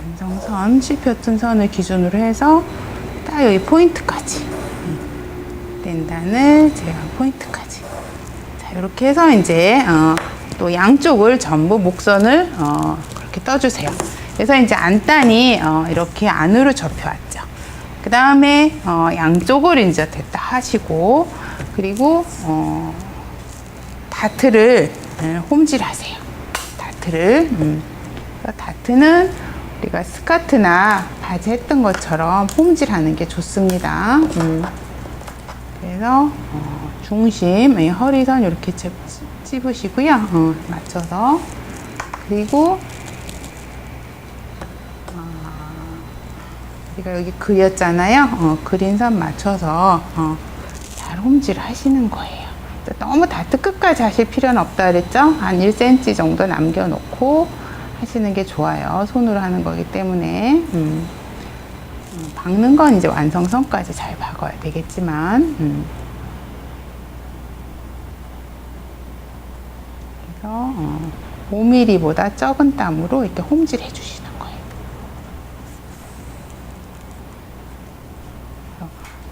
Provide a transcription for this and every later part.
완성선 씹혔던 선을 기준으로 해서 딱 여기 포인트까지 랜단을 제한 포인트까지 자 이렇게 해서 이제 어, 또 양쪽을 전부 목선을 어, 그렇게 떠주세요. 그래서 이제 안단이 어, 이렇게 안으로 접혀왔죠. 그 다음에 어, 양쪽을 이제 됐다 하시고 그리고 어, 다트를 네, 홈질하세요. 다트를 음. 다트는 우리가 스커트나 바지 했던 것처럼 홈질하는 게 좋습니다. 음. 그래서 어, 중심, 이 허리선 이렇게 찝- 찝으시고요. 어, 맞춰서 그리고 어, 우리가 여기 그렸잖아요. 어, 그린 선 맞춰서 어, 잘 홈질 하시는 거예요. 너무 다트 끝까지 하실 필요는 없다 그랬죠? 한 1cm 정도 남겨놓고 하시는 게 좋아요. 손으로 하는 거기 때문에. 음. 음, 박는 건 이제 완성선까지 잘 박아야 되겠지만, 음. 그래서 어, 5mm보다 적은 땀으로 이렇게 홈질 해주시는 거예요.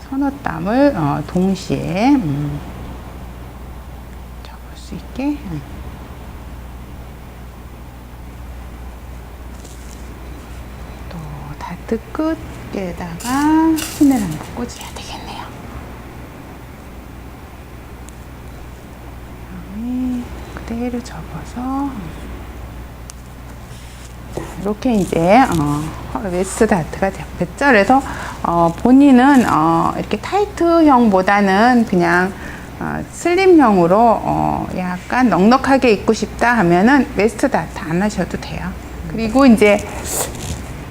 서너 땀을 어, 동시에 음, 접을 수 있게. 음. 또 다트 끝에다가 핀을 한번 꽂아야 되겠네요. 그다음에 그대로 접어서 자, 이렇게 이제 어, 웨스트 다트가 잡혔죠. 그래서 어, 본인은 어, 이렇게 타이트형보다는 그냥 어, 슬림형으로 어, 약간 넉넉하게 입고 싶다 하면은 웨스트 다트 안 하셔도 돼요. 그리고 이제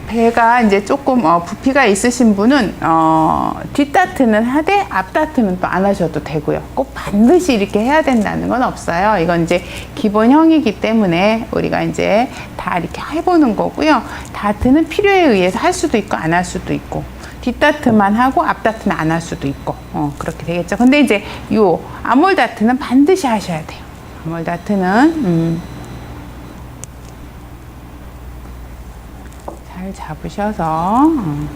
배가 이제 조금 어, 부피가 있으신 분은 어, 뒷다트는 하되 앞다트는 또 안 하셔도 되고요. 꼭 반드시 이렇게 해야 된다는 건 없어요. 이건 이제 기본형이기 때문에 우리가 이제 다 이렇게 해보는 거고요. 다트는 필요에 의해서 할 수도 있고 안 할 수도 있고 뒷다트만 하고 앞다트는 안 할 수도 있고 어, 그렇게 되겠죠. 근데 이제 요 아몰 다트는 반드시 하셔야 돼요. 아몰 다트는 음, 잘 잡으셔서 어,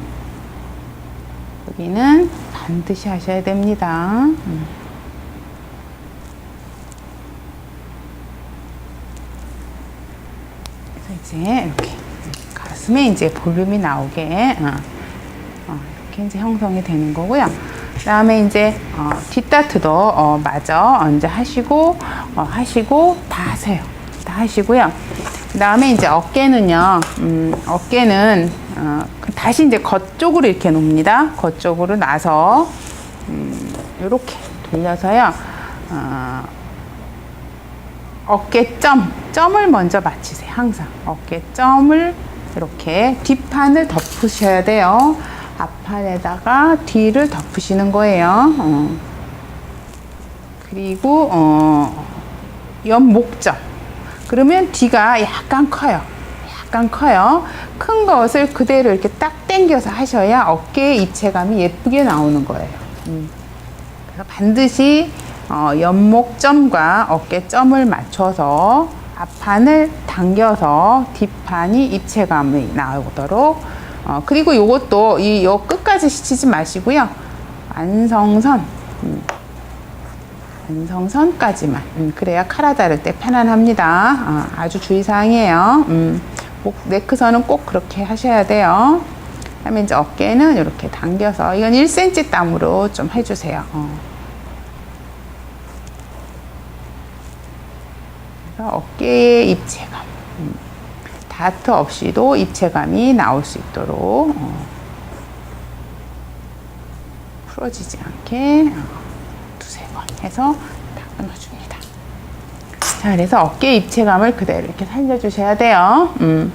여기는 반드시 하셔야 됩니다. 음. 그래서 이제 이렇게 가슴에 이제 볼륨이 나오게 어, 어, 이렇게 이제 형성이 되는 거고요. 그 다음에 이제 어, 뒷다트도 어, 마저 이제 하시고 어, 하시고 다 하세요. 다 하시고요. 그 다음에 이제 어깨는요. 음, 어깨는 어, 다시 이제 겉쪽으로 이렇게 놓습니다. 겉쪽으로 놔서 음, 이렇게 돌려서요. 어, 어깨점, 점을 먼저 맞추세요. 항상 어깨점을 이렇게 뒷판을 덮으셔야 돼요. 앞판에다가 뒤를 덮으시는 거예요. 어. 그리고 어, 옆목점. 그러면 뒤가 약간 커요. 약간 커요. 큰 것을 그대로 이렇게 딱 당겨서 하셔야 어깨의 입체감이 예쁘게 나오는 거예요. 음. 그래서 반드시 어, 옆목점과 어깨점을 맞춰서 앞판을 당겨서 뒷판이 입체감이 나오도록 어, 그리고 이것도 이 요 끝까지 시치지 마시고요. 완성선 음, 완성선까지만 음, 그래야 카라 다를 때 편안합니다. 어, 아주 주의사항이에요. 음, 목 네크선은 꼭 그렇게 하셔야 돼요. 그다음에 이제 어깨는 이렇게 당겨서 이건 1cm 땀으로 좀 해주세요. 어. 어깨의 입체감, 음, 다트 없이도 입체감이 나올 수 있도록 어, 풀어지지 않게 어, 두세 번 해서 다 끊어줍니다. 자, 그래서 어깨 입체감을 그대로 이렇게 살려주셔야 돼요. 음.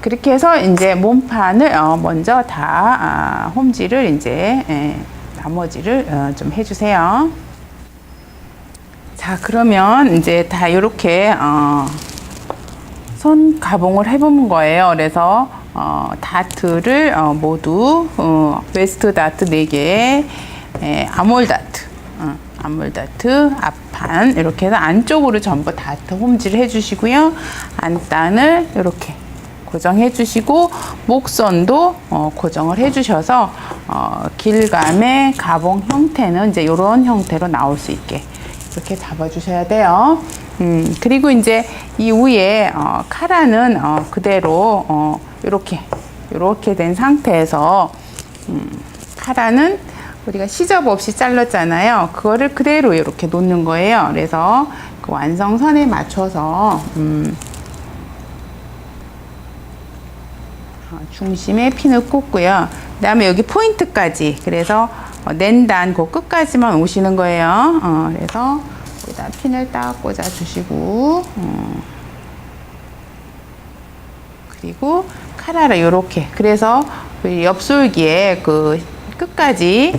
그렇게 해서 이제 몸판을 어, 먼저 다 아, 홈질을 이제 예, 나머지를 어, 좀 해주세요. 자, 그러면 이제 다 이렇게 어, 손 가봉을 해본 거예요. 그래서 어, 다트를 어, 모두 어, 웨스트 다트 4개, 에, 아몰 다트, 어, 아몰 다트 앞판 이렇게 해서 안쪽으로 전부 다트 홈질 해주시고요. 안단을 이렇게 고정해 주시고 목선도 어, 고정을 해 주셔서 어, 길감의 가봉 형태는 이제 이런 형태로 나올 수 있게 이렇게 잡아 주셔야 돼요. 음, 그리고 이제 이 위에 어, 카라는 어, 그대로 어, 이렇게 이렇게 된 상태에서 음, 카라는 우리가 시접 없이 잘랐잖아요. 그거를 그대로 이렇게 놓는 거예요. 그래서 그 완성선에 맞춰서 음, 어, 중심에 핀을 꽂고요. 그 다음에 여기 포인트까지 그래서 어, 낸단 그 끝까지만 오시는 거예요. 어, 그래서 여기다 핀을 딱 꽂아 주시고 어, 그리고 카라를 이렇게 그래서 그 옆솔기에 그 끝까지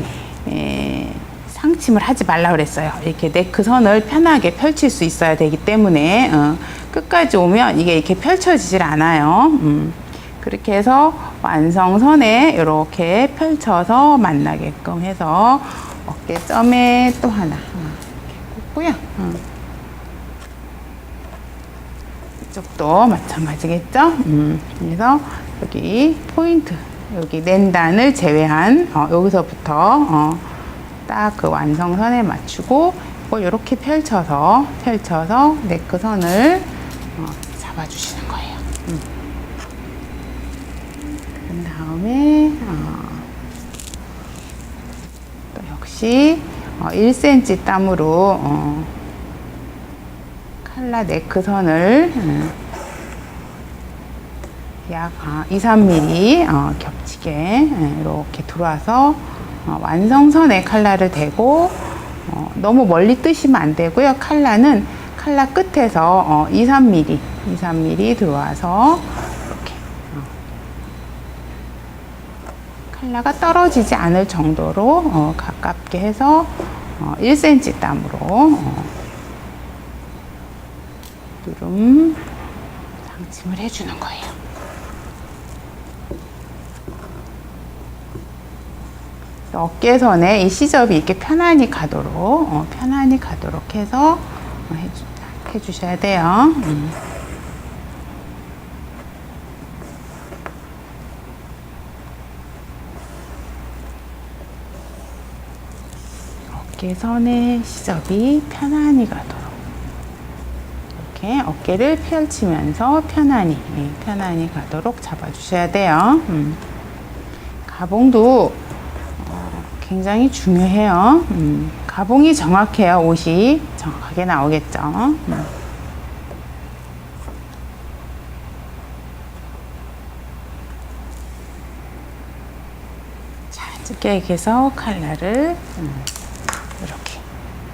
에, 상침을 하지 말라 그랬어요. 이렇게 네크 선을 편하게 펼칠 수 있어야 되기 때문에 어, 끝까지 오면 이게 이렇게 펼쳐지질 않아요. 음. 그렇게 해서 완성선에 이렇게 펼쳐서 만나게끔 해서 어깨점에 또 하나 어, 이렇게 꽂고요. 어. 이쪽도 마찬가지겠죠? 음, 그래서 여기 포인트, 여기 낸단을 제외한 어, 여기서부터 어, 딱 그 완성선에 맞추고 이걸 이렇게 펼쳐서 펼쳐서 네크 선을 어, 잡아주시는 거예요. 음. 그 다음에 어, 또 역시 어, 1cm 땀으로 어, 칼라 네크 선을 음, 약 아, 2, 3mm 어, 겹치게 예, 이렇게 들어와서 어, 완성선에 칼라를 대고 어, 너무 멀리 뜨시면 안 되고요. 칼라는 칼라 끝에서 어, 2, 3mm, 2, 3mm 들어와서 이렇게 어, 칼라가 떨어지지 않을 정도로 어, 가깝게 해서 어, 1cm 땀으로 어, 누름 상침을 해주는 거예요. 그래서 어깨선에 이 시접이 이렇게 편안히 가도록 어, 편안히 가도록 해서 어, 해주, 해주셔야 돼요. 음. 어깨선의 시접이 편안히 가도록 이렇게 어깨를 펼치면서 편안히 예, 편안히 가도록 잡아주셔야 돼요. 음. 가봉도 어, 굉장히 중요해요. 음. 가봉이 정확해야 옷이 정확하게 나오겠죠. 음. 자, 이렇게 해서 칼라를 음, 이렇게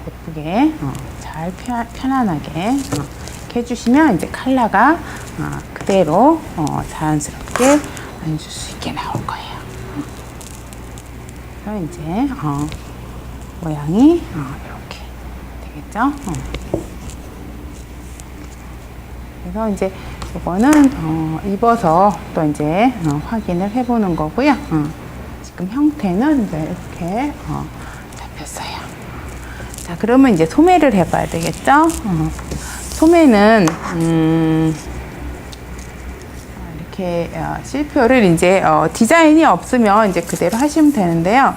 예쁘게 어, 잘 편, 편안하게 어, 이렇게 해주시면 이제 칼라가 어, 그대로 어, 자연스럽게 앉을 수 있게 나올 거예요. 그래서 이제 어, 모양이 어, 이렇게 되겠죠. 어. 그래서 이제 이거는 어, 입어서 또 이제 어, 확인을 해보는 거고요. 어, 지금 형태는 이제 이렇게 어, 잡혔어요. 자, 그러면 이제 소매를 해봐야 되겠죠? 어, 소매는 음, 이렇게 어, 실표를 이제 어, 디자인이 없으면 이제 그대로 하시면 되는데요.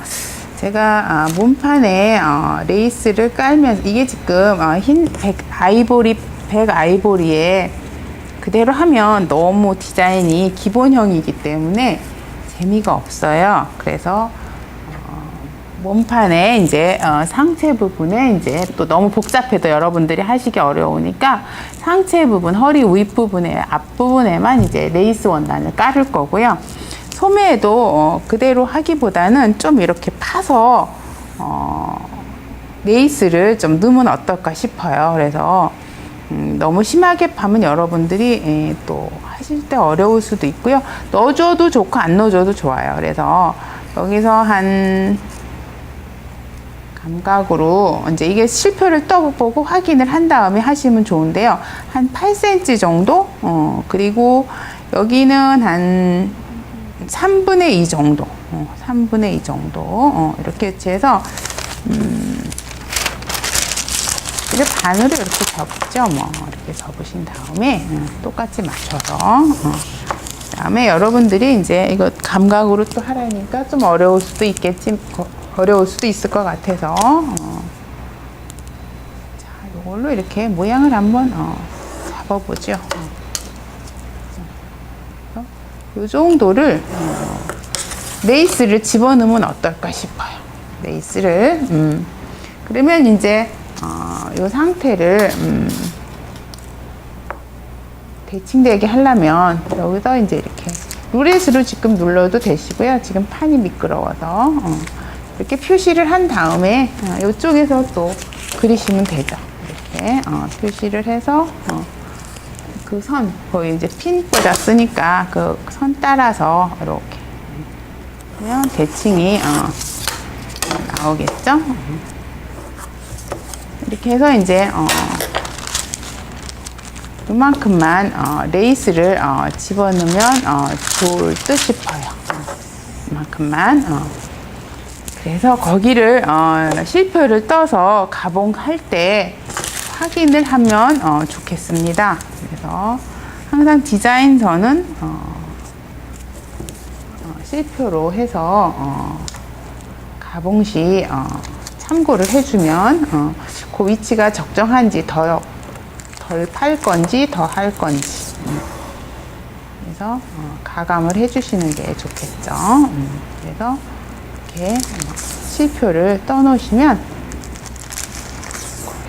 제가 아, 몸판에 어, 레이스를 깔면서 이게 지금 어, 흰백 아이보리 백 아이보리에 그대로 하면 너무 디자인이 기본형이기 때문에 재미가 없어요. 그래서 몸판에 이제 어, 상체 부분에 이제 또 너무 복잡해도 여러분들이 하시기 어려우니까 상체 부분, 허리 윗 부분에 앞 부분에만 이제 레이스 원단을 깔을 거고요. 소매에도 어, 그대로 하기보다는 좀 이렇게 파서 어, 레이스를 좀 넣으면 어떨까 싶어요. 그래서 음, 너무 심하게 파면 여러분들이 예, 또 하실 때 어려울 수도 있고요. 넣어줘도 좋고 안 넣어줘도 좋아요. 그래서 여기서 한 감각으로 이제 이게 실표를 떠보고 확인을 한 다음에 하시면 좋은데요. 한 8cm 정도? 어, 그리고 여기는 한 3분의 2 정도. 어, 3분의 2 정도. 어, 이렇게 해서, 음, 이를 반으로 이렇게 접죠. 뭐, 이렇게 접으신 다음에, 음, 똑같이 맞춰서, 어, 다음에 여러분들이 이제 이거 감각으로 또 하라니까 좀 어려울 수도 있겠지, 거- 어려울 수도 있을 것 같아서. 어. 자, 이걸로 이렇게 모양을 한번 어, 잡아보죠. 어. 이 정도를 어, 레이스를 집어넣으면 어떨까 싶어요. 레이스를. 음. 그러면 이제 어, 이 상태를 음, 대칭되게 하려면 여기서 이제 이렇게 루렛으로 지금 눌러도 되시고요. 지금 판이 미끄러워서 어, 이렇게 표시를 한 다음에 어, 이쪽에서 또 그리시면 되죠. 이렇게 어, 표시를 해서 어, 그선 거의 이제 핀 꽂았으니까 그 선 따라서 이렇게 그러면 대칭이 어, 나오겠죠. 이렇게 해서 이제 어, 이만큼만 어, 레이스를 어, 집어넣으면 어, 좋을 듯 싶어요. 이만큼만. 어. 그래서 거기를 어, 실표를 떠서 가봉할 때 확인을 하면 어, 좋겠습니다. 그래서 항상 디자인서는 어, 어, 실표로 해서 어, 가봉 시 어, 참고를 해주면 어, 그 위치가 적정한지 더 덜 팔 건지 더 할 건지 음. 그래서 어, 가감을 해주시는 게 좋겠죠. 음, 그래서 이렇게 어, 실표를 떠놓으시면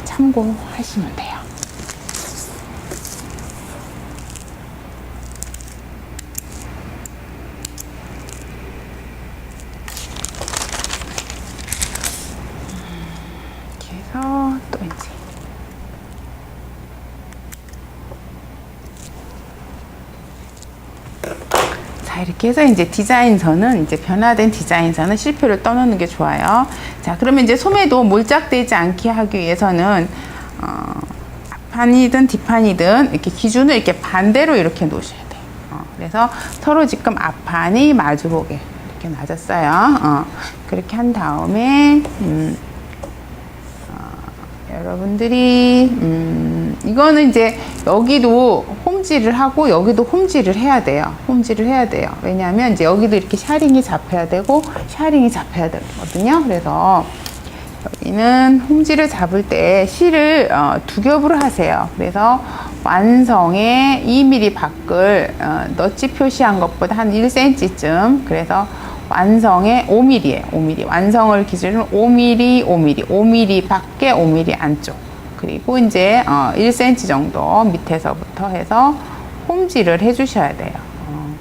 참고하시면 돼요. 이렇게 해서 또 이제 자 해서 이제 디자인서는 이제 변화된 디자인서는 실표를 떠놓는 게 좋아요. 자 그러면 이제 소매도 몰짝되지 않게 하기 위해서는 어, 앞판이든 뒷판이든 이렇게 기준을 이렇게 반대로 이렇게 놓으셔야 돼요. 어, 그래서 서로 지금 앞판이 마주보게 이렇게 놔졌어요. 어, 그렇게 한 다음에 음, 여러분들이 음, 이거는 이제 여기도 홈질을 하고 여기도 홈질을 해야 돼요. 홈질을 해야 돼요. 왜냐하면 이제 여기도 이렇게 샤링이 잡혀야 되고 샤링이 잡혀야 되거든요. 그래서 여기는 홈질을 잡을 때 실을 어, 두 겹으로 하세요. 그래서 완성의 2mm 밖을 어, 너치 표시한 것보다 한 1cm쯤 그래서 완성의 5mm에 5mm 완성을 기준으로 5mm 5mm 5mm 밖에 5mm 안쪽 그리고 이제 어, 1cm 정도 밑에서부터 해서 홈질을 해주셔야 돼요. 어.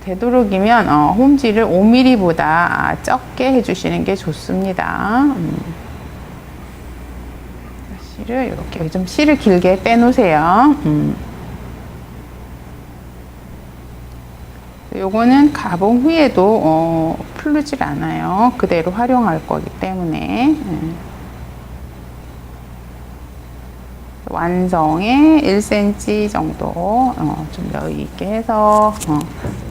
되도록이면 어, 홈질을 5mm보다 적게 해주시는 게 좋습니다. 음. 실을 이렇게 좀 실을 길게 빼놓으세요. 음. 요거는 가봉 후에도 어, 풀르질 않아요. 그대로 활용할 거기 때문에 음. 완성에 1cm 정도 어, 좀 여유 있게 해서 어,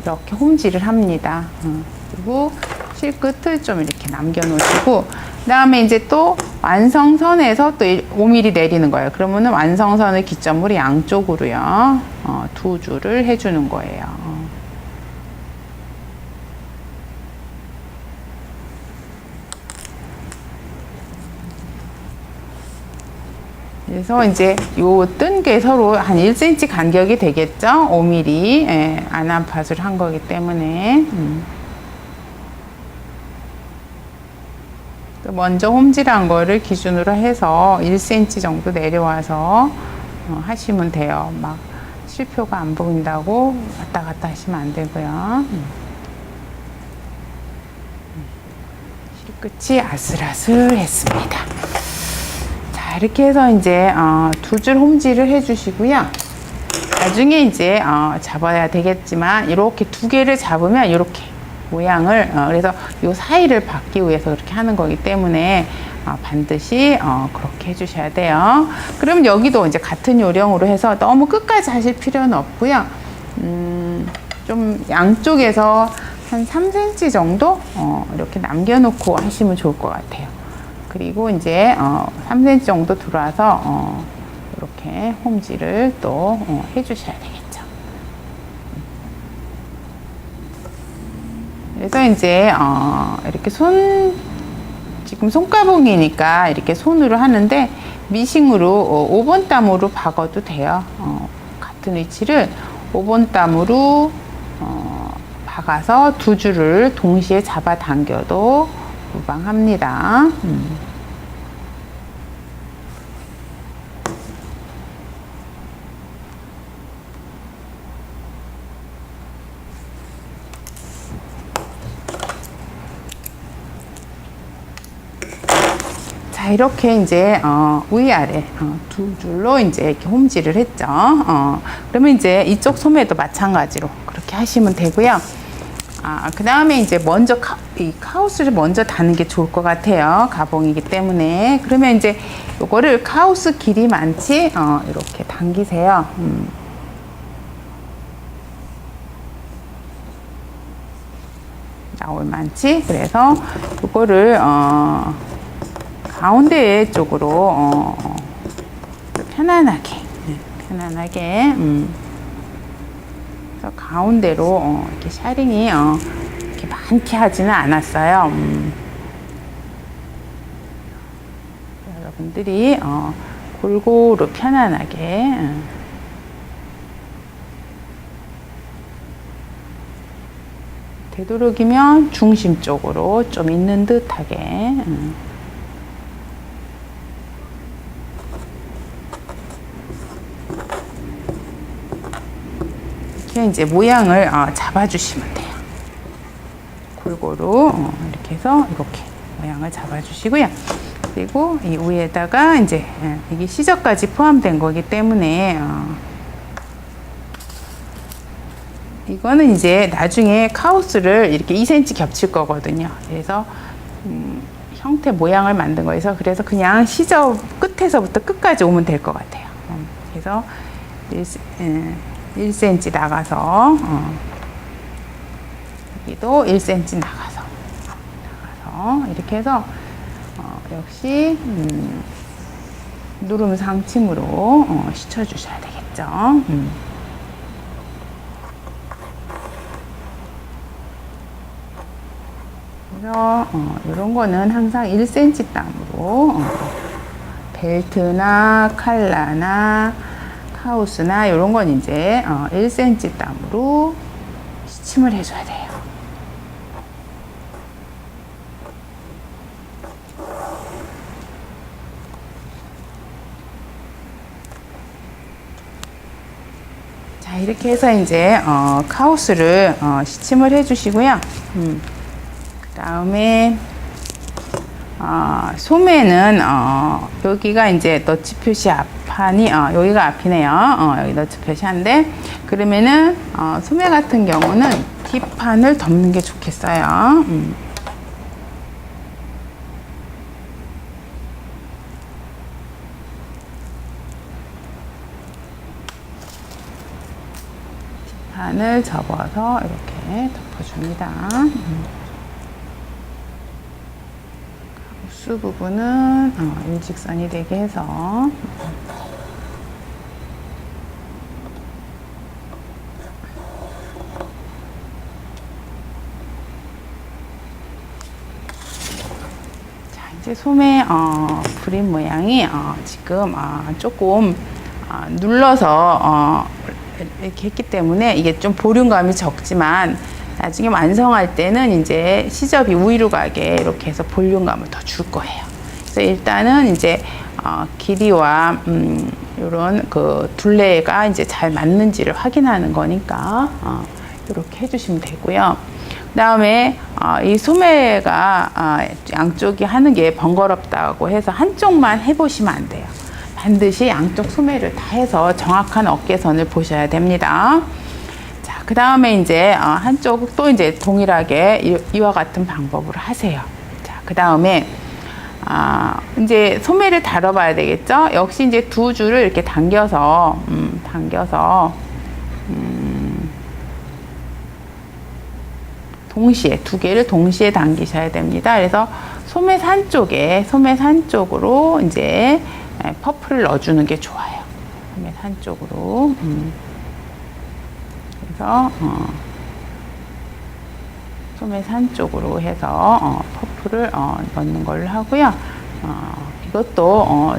이렇게 홈질을 합니다. 어, 그리고 실 끝을 좀 이렇게 남겨 놓으시고 그 다음에 이제 또 완성선에서 또 5mm 내리는 거예요. 그러면은 완성선을 기점으로 양쪽으로요. 어, 두 줄을 해주는 거예요. 그래서 이제 요 뜬 게 서로 한 1cm 간격이 되겠죠? 5mm 예, 안암팟을 한 거기 때문에 음. 또 먼저 홈질한 거를 기준으로 해서 1cm 정도 내려와서 어, 하시면 돼요. 막 실표가 안 보인다고 왔다 갔다 하시면 안 되고요. 음. 실끝이 아슬아슬했습니다. 자, 이렇게 해서 이제 어, 두줄 홈질을 해주시고요. 나중에 이제 어, 잡아야 되겠지만 이렇게 두 개를 잡으면 이렇게 모양을 어, 그래서 이 사이를 받기 위해서 그렇게 하는 거기 때문에 어, 반드시 어, 그렇게 해주셔야 돼요. 그럼 여기도 이제 같은 요령으로 해서 너무 끝까지 하실 필요는 없고요. 음, 좀 양쪽에서 한 3cm 정도 어, 이렇게 남겨놓고 하시면 좋을 것 같아요. 그리고 이제 어, 3cm 정도 들어와서 어, 이렇게 홈질을 또 어, 해주셔야 되겠죠. 그래서 이제 어, 이렇게 손 지금 손가봉이니까 이렇게 손으로 하는데 미싱으로 어, 5번 땀으로 박아도 돼요. 어, 같은 위치를 5번 땀으로 어, 박아서 두 줄을 동시에 잡아당겨도 무방합니다. 음. 자 이렇게 이제 어, 위아래 어, 두 줄로 이제 이렇게 홈질을 했죠. 어, 그러면 이제 이쪽 소매도 마찬가지로 그렇게 하시면 되고요. 아, 그 다음에 이제 먼저 카, 이 카우스를 먼저 다는 게 좋을 것 같아요. 가봉이기 때문에. 그러면 이제 요거를 카우스 길이 많지, 어, 이렇게 당기세요. 음. 나올 많지? 그래서 요거를, 어, 가운데 쪽으로, 어, 편안하게, 네, 편안하게, 음. 그래서 가운데로 어, 이렇게 샤링이 어, 이렇게 많게 하지는 않았어요. 음. 여러분들이 어, 골고루 편안하게 음. 되도록이면 중심 쪽으로 좀 있는 듯하게 이렇게 이제 모양을 어, 잡아주시면 돼요. 골고루 어, 이렇게 해서 이렇게 모양을 잡아주시고요. 그리고 이 위에다가 이제 예, 이게 시접까지 포함된 거기 때문에 어, 이거는 이제 나중에 카우스를 이렇게 2cm 겹칠 거거든요. 그래서 음, 형태 모양을 만든 거에서 그래서 그냥 시접 끝에서부터 끝까지 오면 될 것 같아요. 음, 그래서 1, 예, 1cm 나가서 어, 여기도 1cm 나가서 나가서 이렇게 해서 어, 역시 음, 누름 상침으로 어, 씻어 주셔야 되겠죠. 음. 그래서 어, 이런 거는 항상 1cm 땀으로 어, 벨트나 칼라나 하우스나 이런 건 이제 어, 1cm 땀으로 시침을 해줘야 돼요. 자 이렇게 해서 이제 어, 카우스를 어, 시침을 해주시고요. 음, 그 다음에 어, 소매는 어, 여기가 이제 너치 표시 앞 판이 어, 여기가 앞이네요. 어, 여기 너치 표시한데 그러면은 어, 소매 같은 경우는 뒷판을 덮는 게 좋겠어요. 음. 뒷판을 접어서 이렇게 덮어줍니다. 음. 수 부분은 어, 일직선이 되게 해서 자 이제 소매 어, 그림 모양이 어, 지금 어, 조금 어, 눌러서 어, 이렇게 했기 때문에 이게 좀 보륜감이 적지만 나중에 완성할 때는 이제 시접이 우위로 가게 이렇게 해서 볼륨감을 더 줄 거예요. 그래서 일단은 이제 어, 길이와 음, 이런 그 둘레가 이제 잘 맞는지를 확인하는 거니까 어, 이렇게 해주시면 되고요. 그다음에 어, 이 소매가 어, 양쪽이 하는 게 번거롭다고 해서 한쪽만 해보시면 안 돼요. 반드시 양쪽 소매를 다 해서 정확한 어깨선을 보셔야 됩니다. 그 다음에 이제 어, 한쪽 또 이제 동일하게 이와 같은 방법으로 하세요. 자, 그 다음에 아, 이제 소매를 다뤄봐야 되겠죠? 역시 이제 두 줄을 이렇게 당겨서, 음, 당겨서, 동시에, 두 개를 동시에 당기셔야 됩니다. 그래서 소매 산 쪽에, 소매 산 쪽으로 이제 퍼프를 넣어주는 게 좋아요. 소매 산 쪽으로. 음. 그래서 어, 소매산 쪽으로 해서 어, 퍼프를 어, 넣는 걸로 하고요. 어, 이것도 어,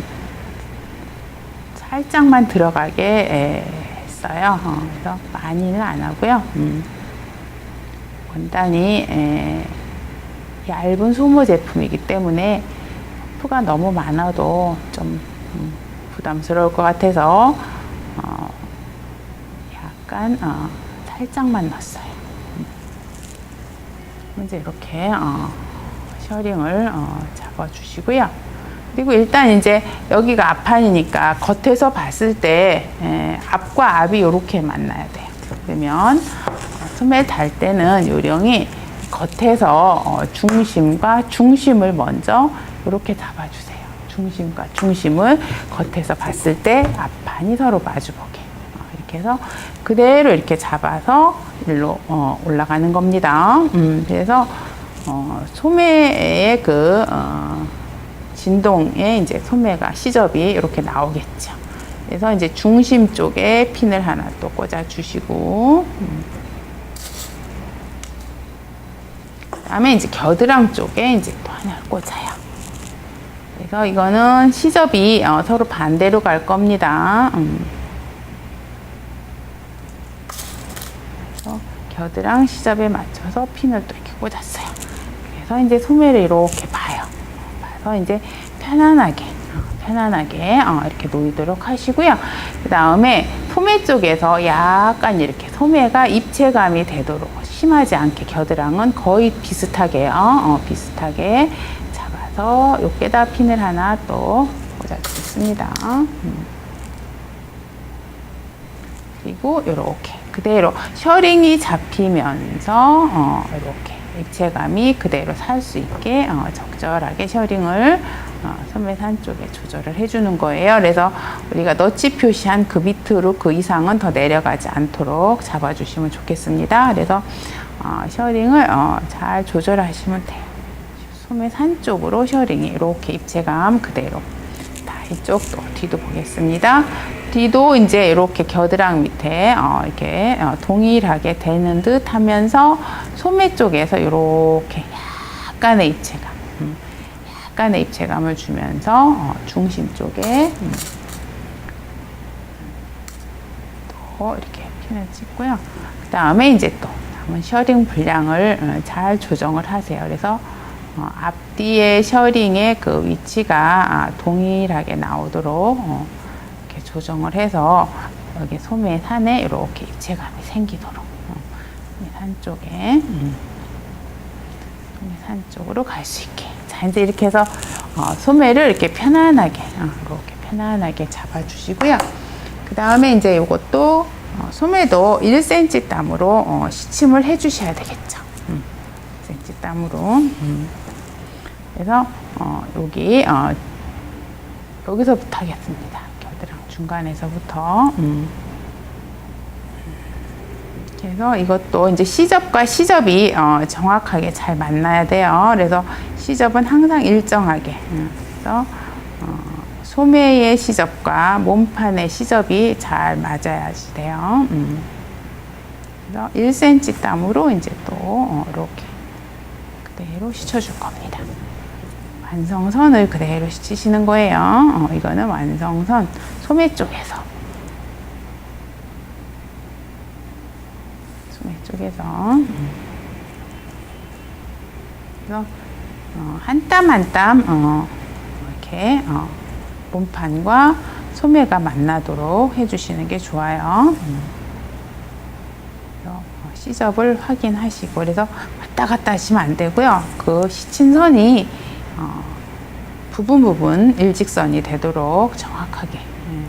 살짝만 들어가게 에, 했어요. 어, 그래서 많이는 안 하고요. 음. 원단이 에, 얇은 소모 제품이기 때문에 퍼프가 너무 많아도 좀 음, 부담스러울 것 같아서 어, 약간 어, 살짝만 넣었어요. 이제 이렇게 어, 셔링을 어, 잡아주시고요. 그리고 일단 이제 여기가 앞판이니까 겉에서 봤을 때 에, 앞과 앞이 이렇게 만나야 돼요. 그러면 어, 소매 달 때는 요령이 겉에서 어, 중심과 중심을 먼저 이렇게 잡아주세요. 중심과 중심을 겉에서 봤을 때 앞판이 서로 마주보게 어, 이렇게 해서 그대로 이렇게 잡아서 일로 어, 올라가는 겁니다. 음, 그래서 어, 소매의 그 어, 진동에 이제 소매가 시접이 이렇게 나오겠죠. 그래서 이제 중심 쪽에 핀을 하나 또 꽂아 주시고 음. 그 다음에 이제 겨드랑 쪽에 이제 또 하나 꽂아요. 그래서 이거는 시접이 어, 서로 반대로 갈 겁니다. 음. 그래서 겨드랑 시접에 맞춰서 핀을 또 이렇게 꽂았어요. 그래서 이제 소매를 이렇게 봐요. 봐서 이제 편안하게 어, 편안하게 어, 이렇게 놓이도록 하시고요. 그 다음에 소매 쪽에서 약간 이렇게 소매가 입체감이 되도록 심하지 않게 겨드랑은 거의 비슷하게요. 어, 비슷하게 잡아서 여기에다 핀을 하나 또 꽂아주겠습니다. 음. 그리고 이렇게 그대로 셔링이 잡히면서 어, 이렇게 입체감이 그대로 살 수 있게 어, 적절하게 셔링을 어, 소매산 쪽에 조절을 해주는 거예요. 그래서 우리가 너치 표시한 그 밑으로 그 이상은 더 내려가지 않도록 잡아주시면 좋겠습니다. 그래서 어, 셔링을 어, 잘 조절하시면 돼요. 소매산 쪽으로 셔링이 이렇게 입체감 그대로 다 이쪽도 뒤도 보겠습니다. 뒤도 이제 이렇게 겨드랑 밑에 어, 이렇게 어, 동일하게 되는 듯 하면서 소매 쪽에서 이렇게 약간의 입체감, 음, 약간의 입체감을 주면서 어, 중심 쪽에 음, 또 이렇게 핀을 찍고요. 그 다음에 이제 또 남은 셔링 분량을 어, 잘 조정을 하세요. 그래서 어, 앞뒤의 셔링의 그 위치가 아, 동일하게 나오도록 어, 이렇게 조정을 해서 여기 소매 산에 이렇게 입체감이 생기도록 어, 산 쪽에 음, 산 쪽으로 갈 수 있게 자 이제 이렇게 해서 어, 소매를 이렇게 편안하게 어, 이렇게 편안하게 잡아주시고요. 그 다음에 이제 이것도 어, 소매도 1cm 땀으로 어, 시침을 해주셔야 되겠죠. 음, 1cm 땀으로. 음. 그래서 어, 여기 어, 여기서부터 하겠습니다. 겨드랑 중간에서부터. 음. 그래서 이것도 이제 시접과 시접이 어, 정확하게 잘 만나야 돼요. 그래서 시접은 항상 일정하게. 음. 그래서 어, 소매의 시접과 몸판의 시접이 잘 맞아야 돼요. 음. 그래서 1cm 땀으로 이제 또 어, 이렇게 그대로 씻어줄 겁니다. 완성선을 그대로 씻으시는 거예요. 어, 이거는 완성선 소매 쪽에서 음. 그래서 어, 한땀 한땀 어, 이렇게 어, 몸판과 소매가 만나도록 해주시는 게 좋아요. 음. 어, 시접을 확인하시고 그래서 왔다 갔다 하시면 안 되고요. 그 시친 선이 어, 부분 부분 일직선이 되도록 정확하게 음.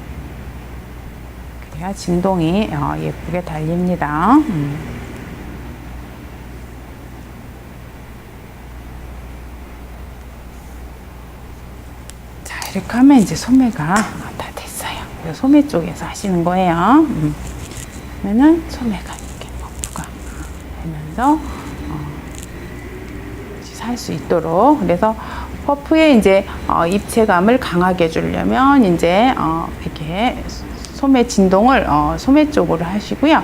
그래야 진동이 어, 예쁘게 달립니다. 음. 자 이렇게 하면 이제 소매가 다 됐어요. 소매 쪽에서 하시는 거예요. 음. 그러면은 소매가 이렇게 버프가 되면서 살수 있도록 그래서 퍼프의 이제 어, 입체감을 강하게 주려면 이제 어, 이렇게 소매 진동을 어, 소매 쪽으로 하시고요.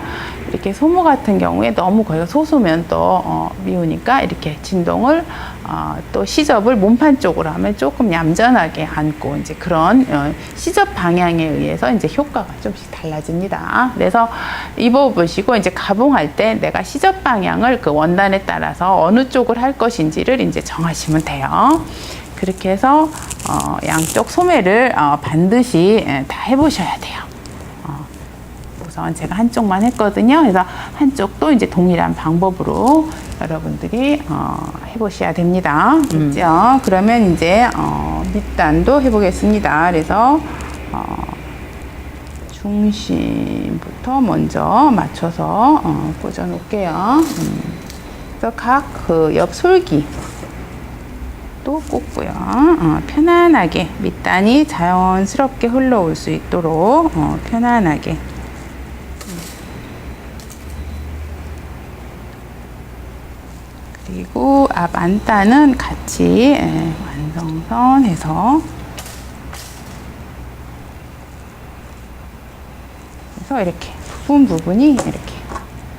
이렇게 소모 같은 경우에 너무 거기가 소수면 또 어, 미우니까 이렇게 진동을 어, 또 시접을 몸판 쪽으로 하면 조금 얌전하게 앉고 이제 그런 어, 시접 방향에 의해서 이제 효과가 좀씩 달라집니다. 그래서 입어보시고 이제 가봉할 때 내가 시접 방향을 그 원단에 따라서 어느 쪽을 할 것인지를 이제 정하시면 돼요. 그렇게 해서 어, 양쪽 소매를 어, 반드시 예, 다 해보셔야 돼요. 어, 우선 제가 한쪽만 했거든요. 그래서 한쪽도 이제 동일한 방법으로 여러분들이 어, 해보셔야 됩니다. 그죠? 그러면 이제 어, 밑단도 해보겠습니다. 그래서 어, 중심부터 먼저 맞춰서 어, 꽂아 놓을게요. 음. 그래서 각그옆 솔기 또 꽂고요. 어, 편안하게 밑단이 자연스럽게 흘러올 수 있도록 어, 편안하게 그리고 앞 안단은 같이 예, 완성선 해서 그래서 이렇게 부분 부분이 이렇게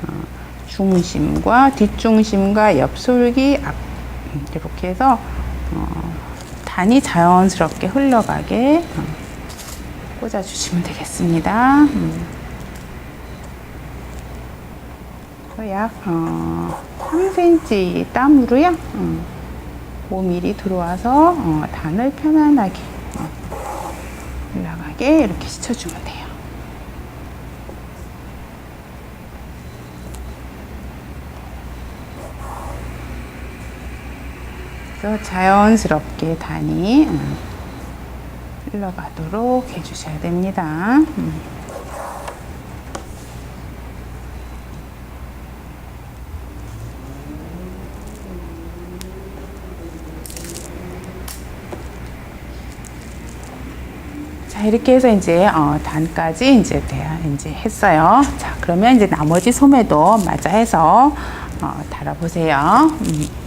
어, 중심과 뒷중심과 옆솔기 앞 음, 이렇게 해서 어, 단이 자연스럽게 흘러가게 어, 꽂아주시면 되겠습니다. 음. 그래서 약 어, 3cm 땀으로요. 음, 5mm 들어와서 어, 단을 편안하게 어, 올라가게 이렇게 씻어주면 돼요. 그래서 자연스럽게 단이 음, 흘러가도록 해주셔야 됩니다. 음. 자 이렇게 해서 이제 어, 단까지 이제 돼야 이제 했어요. 자 그러면 이제 나머지 소매도 마저 해서 어, 달아보세요. 음.